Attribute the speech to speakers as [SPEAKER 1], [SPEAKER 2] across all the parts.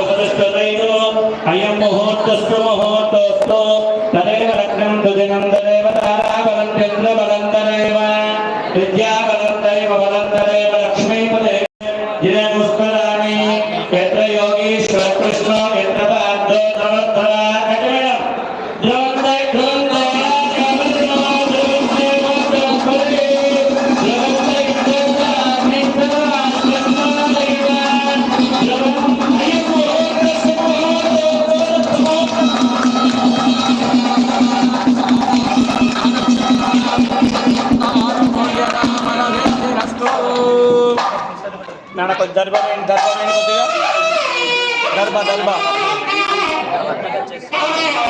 [SPEAKER 1] ఉపదిష్టదైనో అయం ముహూర్తస్సు ముహూర్తోస్తో తదేవ
[SPEAKER 2] రత్నం తుదినందన Vamos!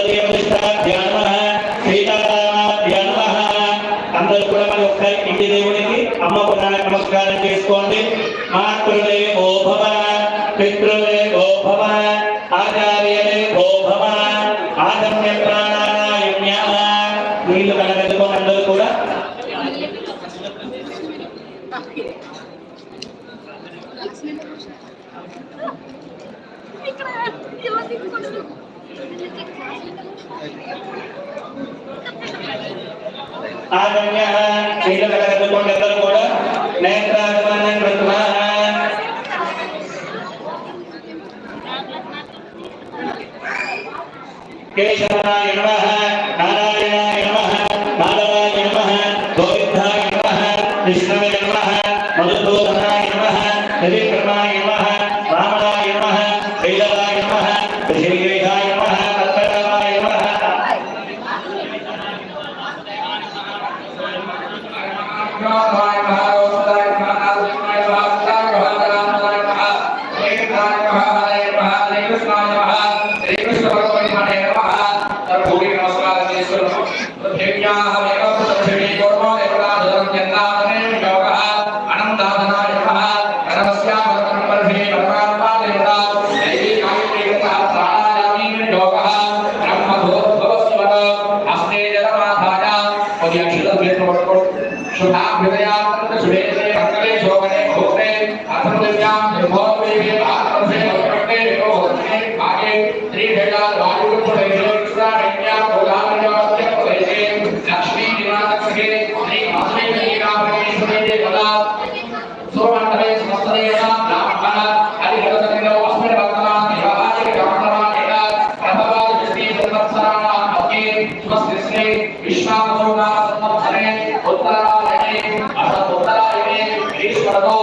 [SPEAKER 2] ಆ ಗಣ್ಯ ಚೀಲಗಳ ಕರೆದುಕೊಂಡೆಲ್ಲರೂ ಕೂಡ ನೇತ್ರಾಗಮನ ಪ್ರತಿಮಾ
[SPEAKER 1] ಕೇಶವ ನಮಃ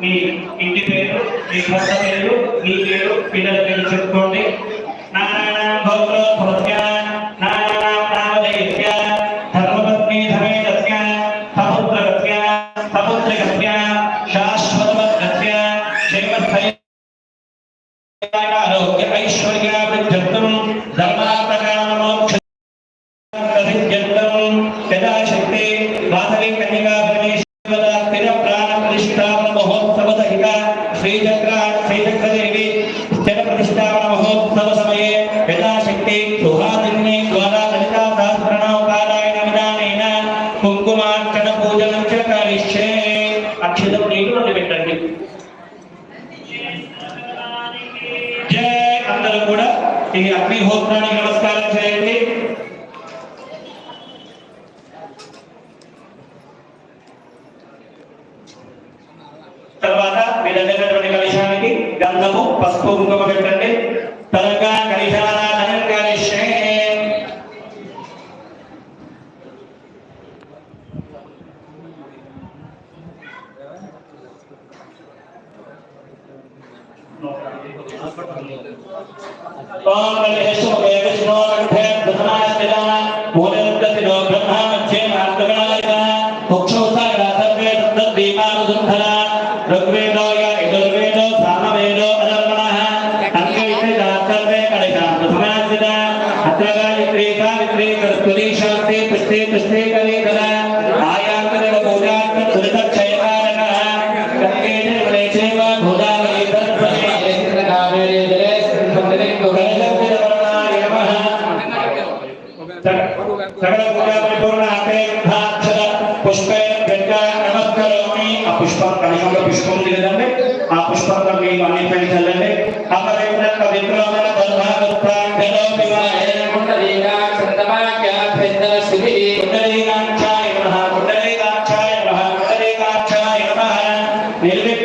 [SPEAKER 1] మీ ఇంటి పేరు మీ భర్త పేరు మీ పేరు పిల్లల పేరు చెప్పుకోండి.
[SPEAKER 2] కుంకుమార్చన పూజనం కావిష్యే అక్షతం నీళ్ళు రెండు పెట్టండి. జయ అందరూ కూడా ఈ అగ్నిహోత్రానికి నమస్కారం చేయండి. తర్వాత మీ దగ్గర కలశానికి గంధము పసుపు కుంకుమ పెట్టండి. తరగా కలశాల కృష్ణే కృష్ణే కవే కదా നെല്ല്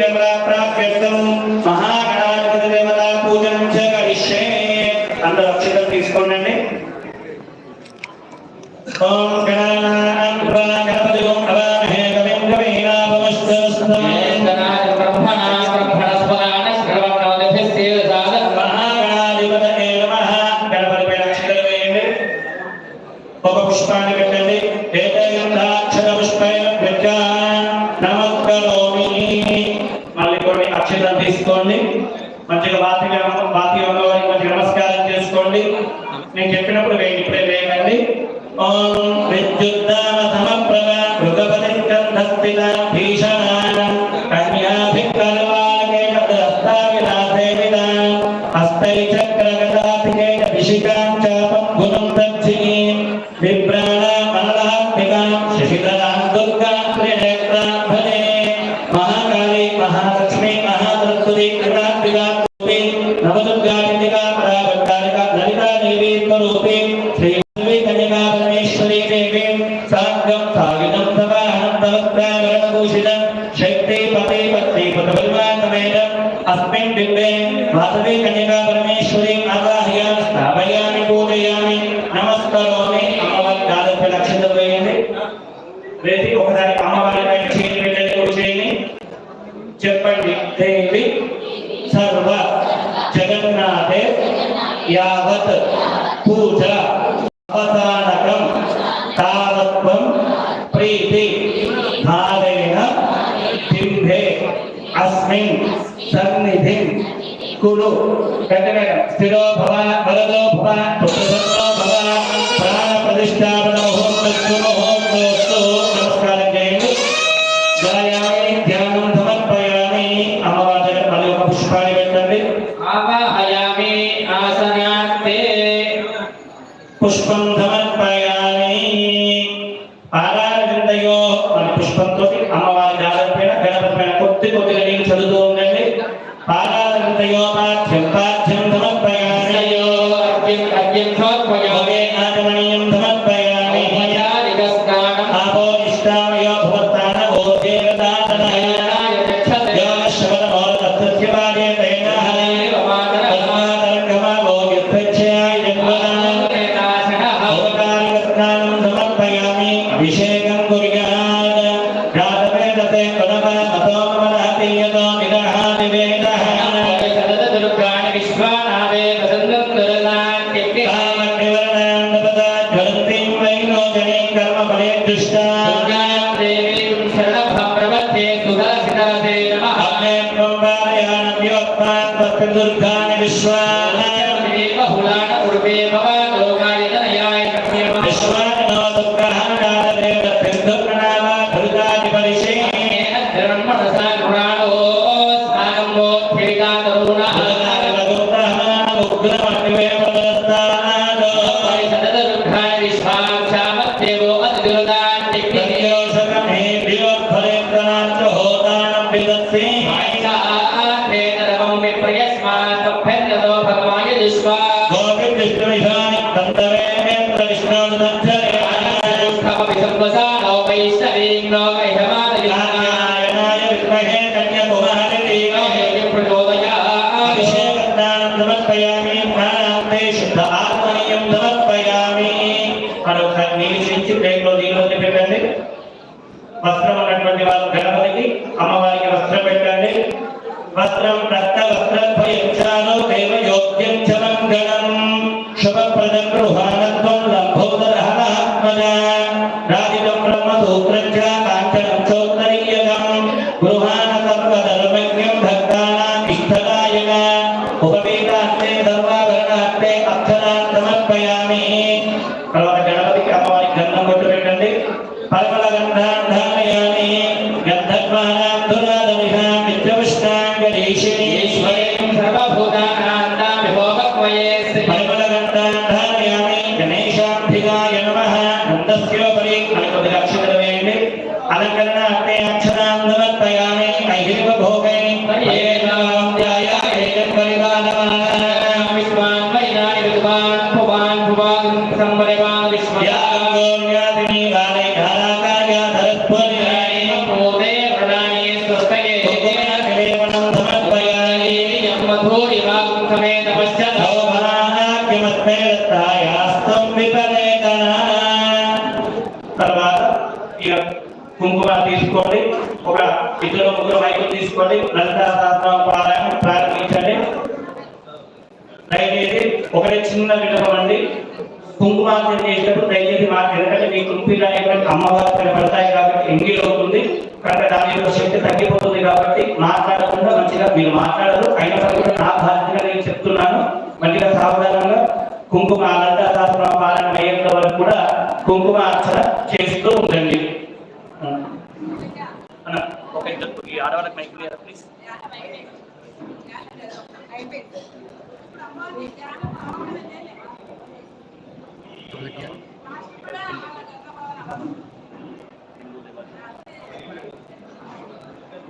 [SPEAKER 2] హస్తై చక్రగదాభిషేకాం చాపం గుణం యావత్ పూజ అవతారకం తావత్వం ప్రీతి భావేన దింభే అస్మిన్ సన్నిధిం కురు వెంటనే స్థిరో భవ బలదో భవ ถึงพระ
[SPEAKER 3] ถึงพระ
[SPEAKER 2] ประยา
[SPEAKER 3] โยอภิอภิครอบ
[SPEAKER 2] పెట్టండి. వస్త్రం ఉన్నటువంటి వాళ్ళు గణపతికి అమ్మవారికి వస్త్రం పెట్టండి. వస్త్రం రక్త వస్త్రద్వయంచాలో దేవ యోగ్యం చ మంగళం. శుభప్రదం గృహాణత్వం అలంకరణ అగ్నే అక్షరాం సమర్పయామి ఐహిక మీ కుంపిగా ఏంటంటే అమ్మవారి కనపడతాయి కాబట్టి ఎంగిల్ అవుతుంది. కనుక దాని యొక్క శక్తి తగ్గిపోతుంది కాబట్టి మాట్లాడకుండా మంచిగా మీరు మాట్లాడరు. అయినప్పటికీ కూడా నా బాధ్యతగా నేను చెప్తున్నాను. మంచిగా సావధానంగా కుంకుమ లలితా శాస్త్రం పాలన అయ్యేంత వరకు కూడా కుంకుమ అర్చన చేస్తూ ఉండండి. అన్న, ఒక ఇద్దరు ఈ ఆడవాళ్ళకి మైక్ ప్లీజ్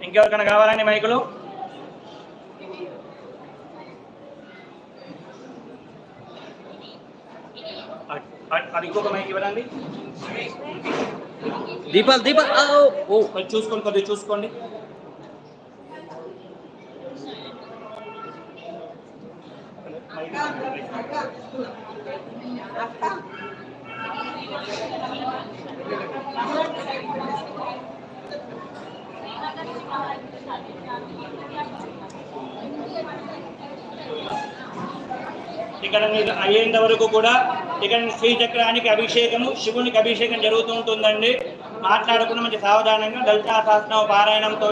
[SPEAKER 2] ఇంకెవరికైనా కావాలండి మైకులు అది ఇంకొక మైక్ ఇవ్వరండి
[SPEAKER 4] దీపాలు దీపాలు ఆ, ఓ, ఓ
[SPEAKER 2] కొంచెం చూసుకోండి కొద్దిగా చూసుకోండి ఇక్కడ మీరు అయ్యేంత వరకు కూడా ఇక్కడ శ్రీచక్రానికి అభిషేకము శివునికి అభిషేకం జరుగుతూ ఉంటుందండి. మాట్లాడకుండా మంచి సావధానంగా లలితా శాస్త్రం పారాయణంతో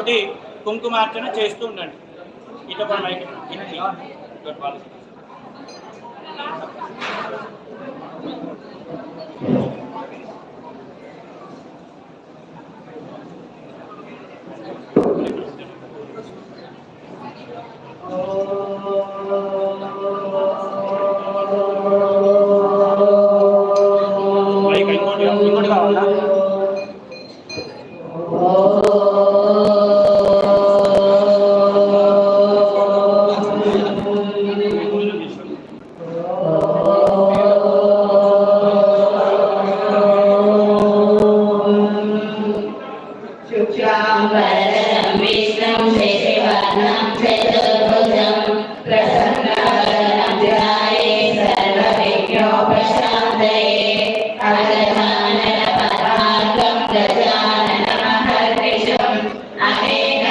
[SPEAKER 2] కుంకుమార్చన చేస్తూ ఉండండి. ఇటు
[SPEAKER 5] Amén.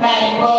[SPEAKER 5] bàn.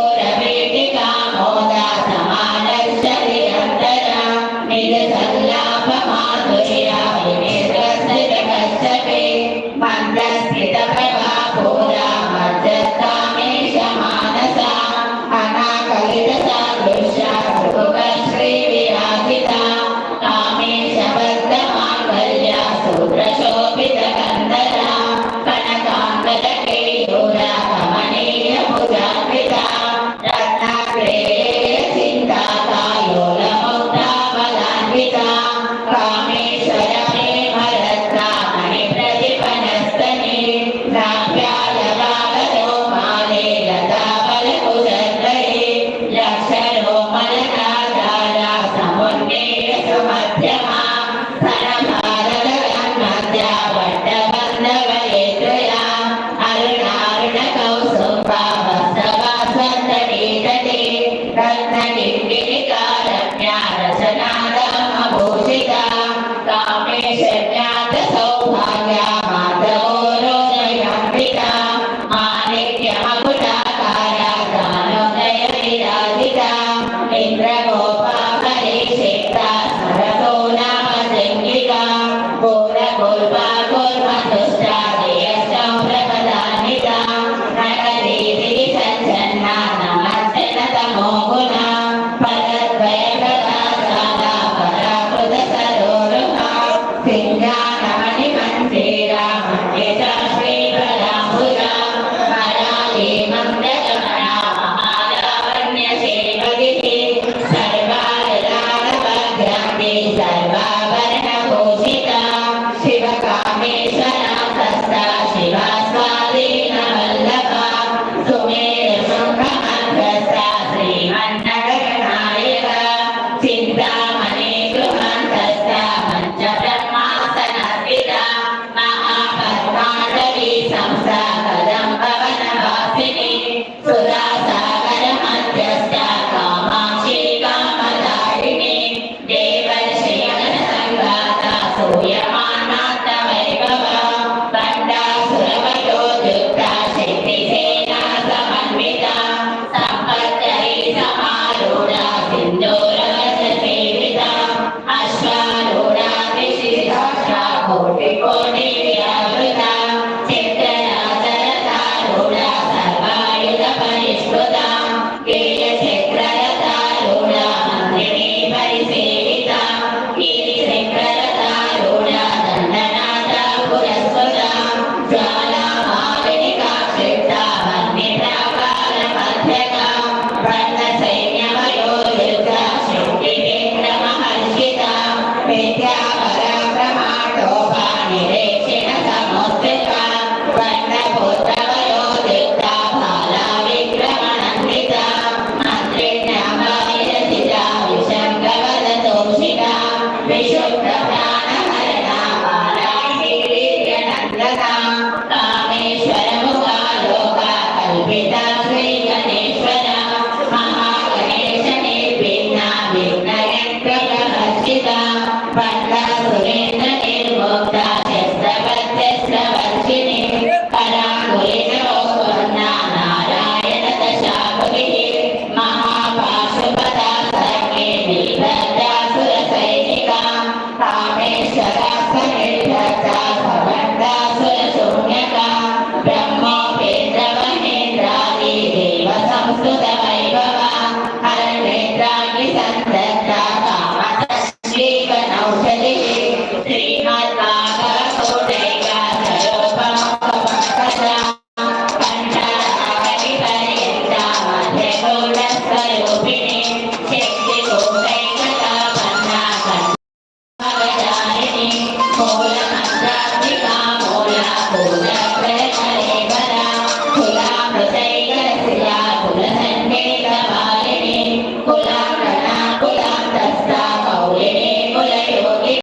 [SPEAKER 5] Amen.